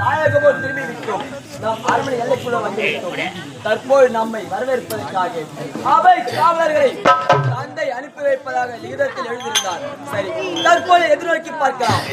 தாயகமோ திரும்பி விட்டோம் நாம் அரண்மனை எல்லைக்குள்ள வந்துவிட்டோம் தற்போது நம்மை வரவேற்பதற்காக அவை காவலர்களை தந்தை அனுப்பி வைப்பதாக லிகிதத்தில் எழுதியிருந்தார். சரி தற்போது எதிர்நோக்கி பார்க்கலாம்.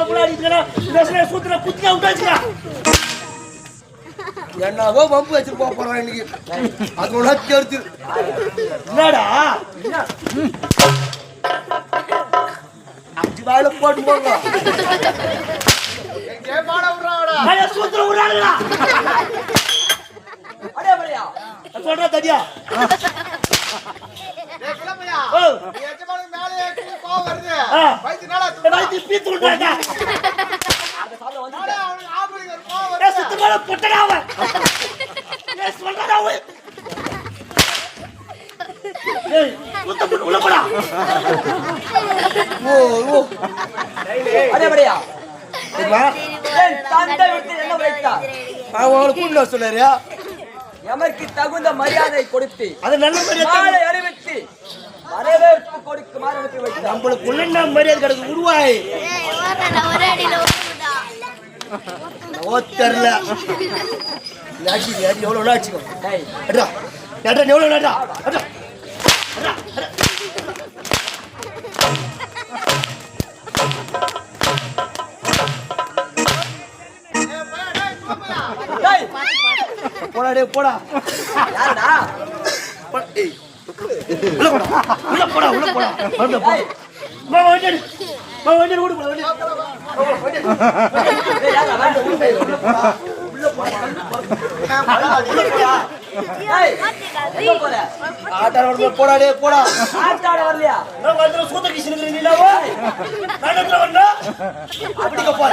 அடிக்கிறா இந்த சூத்துல குத்தியா விட்டாச்சுடா. என்னவோ வம்பு வச்சு போறோம் இன்னைக்கு. அது ஒன்றா சேர்த்து என்னடா? என்ன அஞ்சு வாயில போட்டு போங்க. சூத்திர விடுறாங்களா சொல்றா தடியா ஓ ஆ. ஏய், வயித்து பீத்து விடுறாங்க அந்த சாப்பிட வந்து ஏய், சுத்தமான பொட்டடா அவன் ஏய், சொல்றடா அவன் ஏய், சுத்த போட்டு உள்ள போடா ஓ ஓ அடே படையா சரிம்மா என் தந்தை விட்டு என்ன வைத்தார் அவன் கூண்டு சொல்லாரு எமக்கு தகுந்த மரியாதை கொடுத்து அது நல்ல மரியாதை. மாலை அணிவித்து வரவேற்பு கொடுக்குமாறு அனுப்பி வைத்தார் நம்மளுக்கு உள்ள மரியாதை கிடக்கு? உருவாய். ஒரு அடியில ஓடுடா ஓ தெரியல லாட்சி லாட்சி எவ்வளோ லாட்சிக்கும் டேய். அடா அடா எவ்வளோ அடா அடா டேய். போடா டேய் போடா. யாருடா? ஏய். உள்ள போடா உள்ள போடா உள்ள போடா வந்து போ மா வந்து மா வந்து ஓடு போடா வந்து டேய் யாரா உள்ள வந்து போடா டேய் போடா ஆட்டாட வரலையா நான் வந்து சூத்த கிஷனுக்கு வந்தா அப்படிக்க போற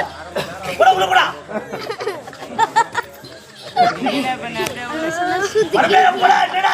போடா உள்ள போடா போடா என்னடா?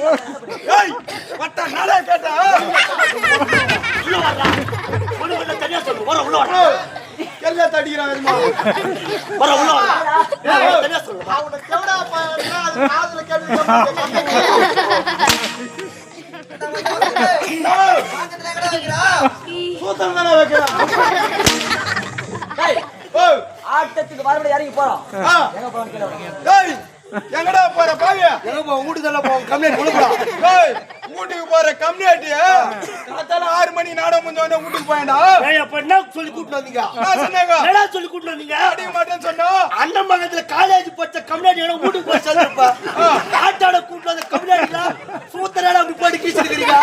கொடை போட்டு உப்பு வர புண்ணியா ஏய் சதிச்சே ஏய் கொடை போட்டா வண்டி டேய் வசந்த் வசந்த் டேய் என்னடா உங்க மாட்டுல வந்து அடிச்சுனாங்கறானுப்பா அவன் என்ன வார்த்தை கேட்கறான் டேய் ஆட்டத்துக்கு மறுபடியும் இறங்கி போறோம். எங்க போறோம் கேளு எங்கடா போற பாவிய எங்க போ வீட்டுக்கு போ கம்ப்ளைண்ட் வீட்டுக்கு போற கம்யூனிட்டிய காத்தால ஆறு மணி நாடகம் முடிஞ்ச உடனே வீட்டுக்கு போயடா ஏய் அப்ப என்ன சொல்லி கூட்டு வந்தீங்க? நான் சொன்னேங்க? சொல்லி கூட்டு வந்தீங்க? அடிக்க மாட்டேன்னு சொன்னா? அண்ணன் மகத்துல காலேஜ் படிச்ச கம்யூனிட்டி எல்லாம் வீட்டுக்கு போய் சேர்ந்துருப்பா ஆட்டாட கூட்டு வந்த கம்யூனிட்டில சூத்தராட அப்படி போட்டு கீச்சிருக்கிறீங்க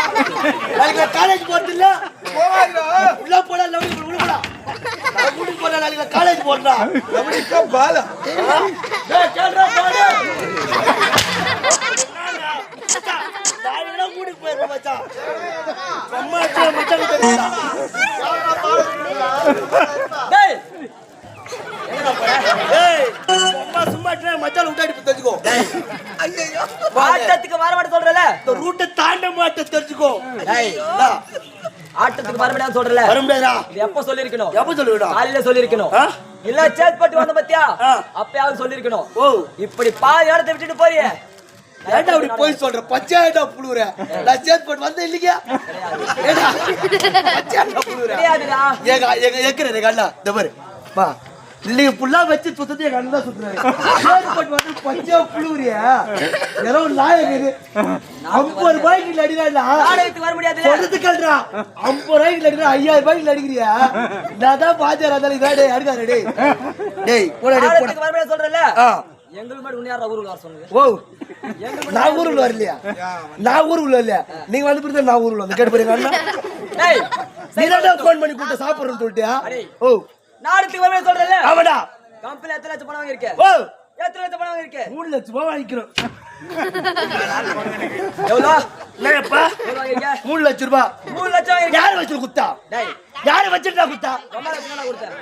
நாளைக்கு காலேஜ் போறது இல்ல போவாங்க உள்ள போடா லவ் உள்ள போடா நான் வீட்டுக்கு போறேன் நாளைக்கு காலேஜ் போறா எப்படிக்கா பால டேய் கேளுடா பாரு நான் வீட்டுக்கு போயிருக்கேன் மச்சான் அம்மா மச்சான் தெரியுதா டேய் ஏய் சும்மா சும்மா ட்ரை மச்சான் விட்டாடி போய் தெரிஞ்சுக்கோ ஆட்டத்துக்கு வர மாட்டேன் சொல்றல இந்த ரூட்டை தாண்ட மாட்டேன் தெரிஞ்சுக்கோ டேய் என்ன? ஆட்டத்துக்கு மாட்டேன் சொல்றல வர முடியாதா இது எப்ப சொல்லிருக்கணும் எப்ப சொல்லுவிடா காலையில சொல்லிருக்கணும்? இல்ல சேத்பட்டு வந்த பத்தியா. அப்பயாவது சொல்லிருக்கணும் ஓ. இப்படி பாதி இடத்தை விட்டுட்டு போறியே. ஏன்டா அப்படி போய் சொல்ற? பச்சையாயிட்டா புழுவுற. நான் சேர்த்து போட்டு வந்தேன் இல்லையா எங்க எங்க எக்கிறேன் எங்க அண்ணா இந்த பாரு. இல்லைங்க புல்லா வச்சு சுத்தது எங்க அண்ணன் தான் சுத்துறாரு. போட்டு வந்து பச்சையா புழுவுறியா ஏதோ இது. ஐம்பது ரூபாய்க்கு இல்ல? அடிடா வர சொல்றது கேள்றா ஐம்பது ரூபாய்க்கு அடிக்கிற ஐயாயிரம் ரூபாய்க்கு அடிக்கிறியா? நான் தான் பாஜார் இருந்தாலும் இதா டேய் அடிக்காரு டேய் டேய். போடா டேய் போடா. வர முடியாது சொல்றல எங்களுக்கு மட்டும் உன்னை யாரா ஊருக்கு வர சொன்னது ஓ. நான் ஊருக்குள்ள வரலையா? நான் ஊருக்குள்ள இல்லையா நீங்க வந்து நான் ஊருக்குள்ள வந்து கேட்டு போறீங்க அண்ணா. டேய் நீ தான் ஃபோன் பண்ணி கூப்பிட்டு சாப்பிடுறேன்னு சொல்லிட்டியா. ஓ. நாடகத்துக்கு வர முடியாது சொல்றல ஆமாடா கம்பெனி எத்தனை லட்சம் பணம் வாங்கியிருக்க? ஓ! எத்தனை லட்சம் பணம் வாங்கியிருக்க? மூணு லட்சம் ரூபாய் வாங்கிக்கிறோம். எவ்வளோ? வாங்கியிருக்க? மூணு லட்சம் ரூபாய் மூணு லட்சம் யாரு வச்சு குத்தா? டேய். யாரு வச்சுட்டா குத்தா? ரொம்ப லட்சம் நான் கொடுத்தேன்.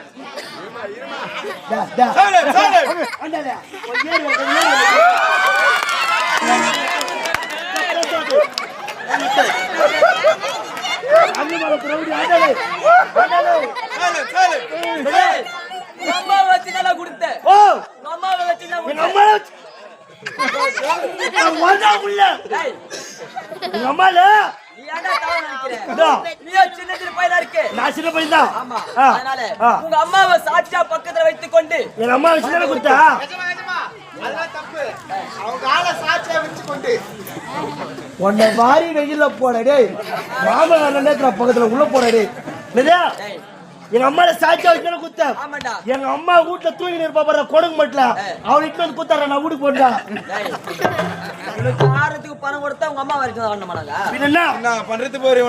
சின்ன பையனா தான். உங்க அம்மாவை சாட்சியா பக்கத்துல வைத்துக் கொண்டு எங்க அம்மா வச்சு தானே கொடுத்தா உன்னை வாரி வெயில்ல போட டேய். மாமனார் நேரத்துல பக்கத்துல? உள்ள போட டேய். என்னது? டேய் எங்க அம்மால சாட்சியா வச்சு தானே குத்தா ஆமாடா எங்க அம்மா வீட்டுல தூங்கி இருப்பா பாரு கொடுங்க மட்டும் அவன் இட்டு வந்து குத்தார நான் வீட்டுக்கு போட்டா டேய் உனக்கு ஆறதுக்கு பணம் கொடுத்தா உங்க அம்மா வரைக்கும் என்ன? பண்றது போற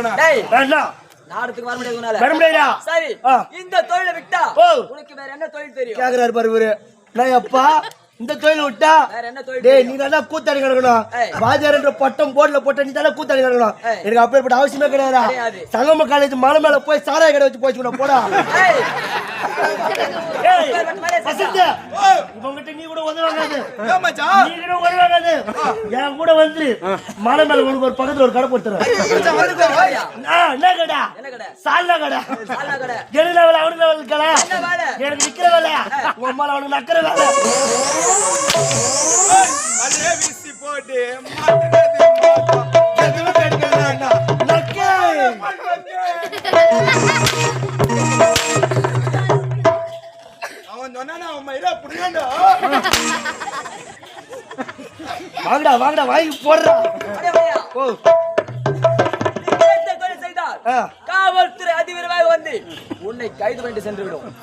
வேண்டாம் நாடத்துக்கு வர முடியாது உன்னால. வர முடியாதா சரி. இந்த தொழிலை விட்டா ஓ. உனக்கு வேற என்ன தொழில் தெரியும்? கேக்குறாரு பாரு இவரு. நான் அப்பா. இந்த தொழில் விட்டா? டேய்? நீ தானே கூத்தாடி கிடக்கணும். பாஜார்ன்ற பட்டம் போர்டுல போட்ட நீ தானே கூத்தாடி கிடக்கணும். எனக்கு அப்பேற்பட்ட அவசியமே கிடையாதா. சங்கம காலேஜ் மலை மேல போய் சாராய கடை வச்சு போச்சு போடா. மேலே இவங்கிட்ட நீ கூட மச்சான். நீ கூட என் கூட வந்து மலை மேல உனக்கு ஒரு பக்கத்துல ஒரு கடை போட்டுறேன். என்ன கடை? என்ன கடை? சால்னா கடை. சால்னா கடை. எடு லெவல் அவனு லெவல் கடை என்ன வேலை? எனக்கு நிக்கிற வேலை. உன் அம்மால அவனுக்கு நக்கிற வேலை. வாங்கடா வாங்கடா வாங்கி போடுறா. ஓ. காவல்துறை அதிவிரைவாக வந்து உன்னை கைது பண்ணி சென்று விடும்